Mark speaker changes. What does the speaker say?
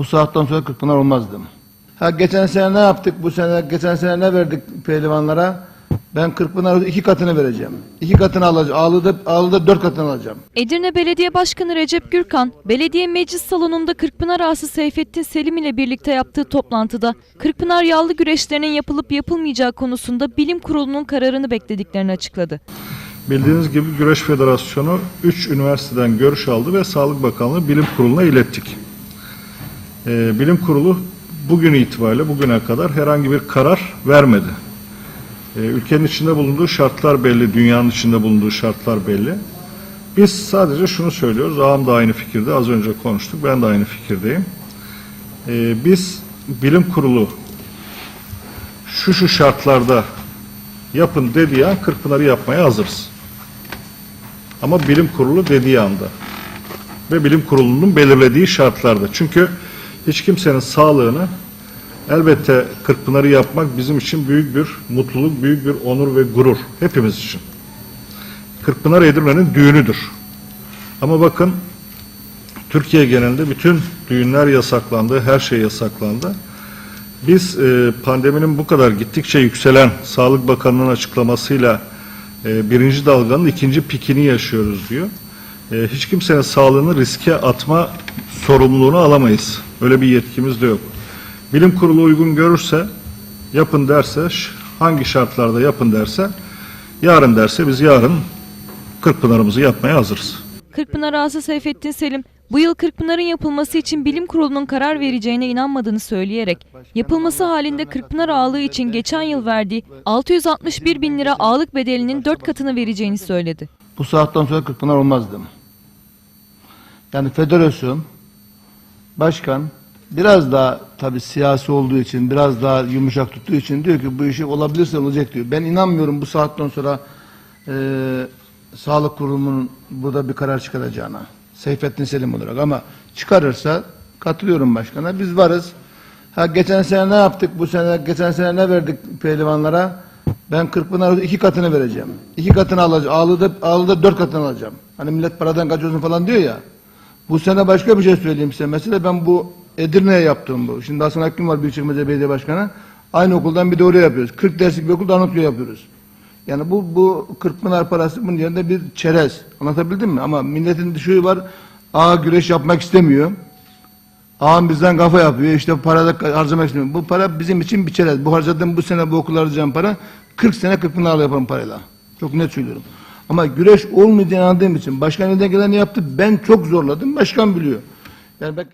Speaker 1: Bu saatten sonra Kırkpınar olmazdım. Ha geçen sene ne yaptık? Bu sene geçen sene ne verdik pehlivanlara? Ben Kırkpınar'a iki katını vereceğim. İki katını alacağım. Ağlı'da, Ağlı'da dört katını alacağım.
Speaker 2: Edirne Belediye Başkanı Recep Gürkan, belediye meclis salonunda Kırkpınar ağası Seyfettin Selim ile birlikte yaptığı toplantıda Kırkpınar yağlı güreşlerinin yapılıp yapılmayacağı konusunda bilim kurulunun kararını beklediklerini açıkladı.
Speaker 3: Bildiğiniz gibi Güreş Federasyonu 3 üniversiteden görüş aldı ve Sağlık Bakanlığı Bilim Kurulu'na ilettik. Ee, Bilim Kurulu bugün itibariyle bugüne kadar herhangi bir karar vermedi. Ee, ülkenin içinde bulunduğu şartlar belli, dünyanın içinde bulunduğu şartlar belli. Biz sadece şunu söylüyoruz, ağam da aynı fikirde, az önce konuştuk, ben de aynı fikirdeyim. Ee, biz Bilim Kurulu şu şu şartlarda yapın dediği an Kırkpınar'ı yapmaya hazırız. Ama bilim kurulu dediği anda ve bilim kurulunun belirlediği şartlarda. Çünkü hiç kimsenin sağlığını elbette Kırkpınar'ı yapmak bizim için büyük bir mutluluk, büyük bir onur ve gurur hepimiz için. Kırkpınar Edirne'nin düğünüdür. Ama bakın Türkiye genelinde bütün düğünler yasaklandı, her şey yasaklandı. Biz e, pandeminin bu kadar gittikçe yükselen Sağlık Bakanı'nın açıklamasıyla e, birinci dalganın ikinci pikini yaşıyoruz diyor. E, hiç kimsenin sağlığını riske atma sorumluluğunu alamayız. Öyle bir yetkimiz de yok. Bilim kurulu uygun görürse yapın derse hangi şartlarda yapın derse yarın derse biz yarın Kırkpınar'ımızı yapmaya hazırız.
Speaker 2: Kırkpınar ağası Seyfettin Selim, bu yıl Kırkpınar'ın yapılması için bilim kurulunun karar vereceğine inanmadığını söyleyerek, yapılması halinde Kırkpınar ağalığı için geçen yıl verdiği 661 bin lira ağalık bedelinin 4 katını vereceğini söyledi.
Speaker 1: Bu saatten sonra Kırkpınar olmazdım. Yani federasyon, başkan biraz daha tabii siyasi olduğu için, biraz daha yumuşak tuttuğu için diyor ki bu işi olabilirse olacak diyor. Ben inanmıyorum bu saatten sonra e, sağlık kurumunun burada bir karar çıkaracağına. Seyfettin Selim olarak ama çıkarırsa katılıyorum başkana. Biz varız. Ha geçen sene ne yaptık? Bu sene geçen sene ne verdik pehlivanlara? Ben Kırkpınar'a iki katını vereceğim. İki katını alacağım. Ağlı'da, Ağlı'da dört katını alacağım. Hani millet paradan kaçıyorsun falan diyor ya. Bu sene başka bir şey söyleyeyim size. Mesela ben bu Edirne'ye yaptığım bu. Şimdi Hasan Hakkım var Büyükçekmece Belediye Başkanı. Aynı okuldan bir de oraya yapıyoruz. 40 derslik bir okulda Arnavutköy'e yapıyoruz. Yani bu bu Kırkpınar parası bunun yerinde bir çerez. Anlatabildim mi? Ama milletin düşüğü var. Ağa güreş yapmak istemiyor. Ağam bizden kafa yapıyor. İşte para da harcamak istemiyor. Bu para bizim için bir çerez. Bu harcadığım bu sene bu okula harcayacağım para 40 sene Kırkpınar'la yapan parayla. Çok net söylüyorum. Ama güreş olmayacağını anladığım için başkan elinden geleni yaptı. Ben çok zorladım. Başkan biliyor. Yani ben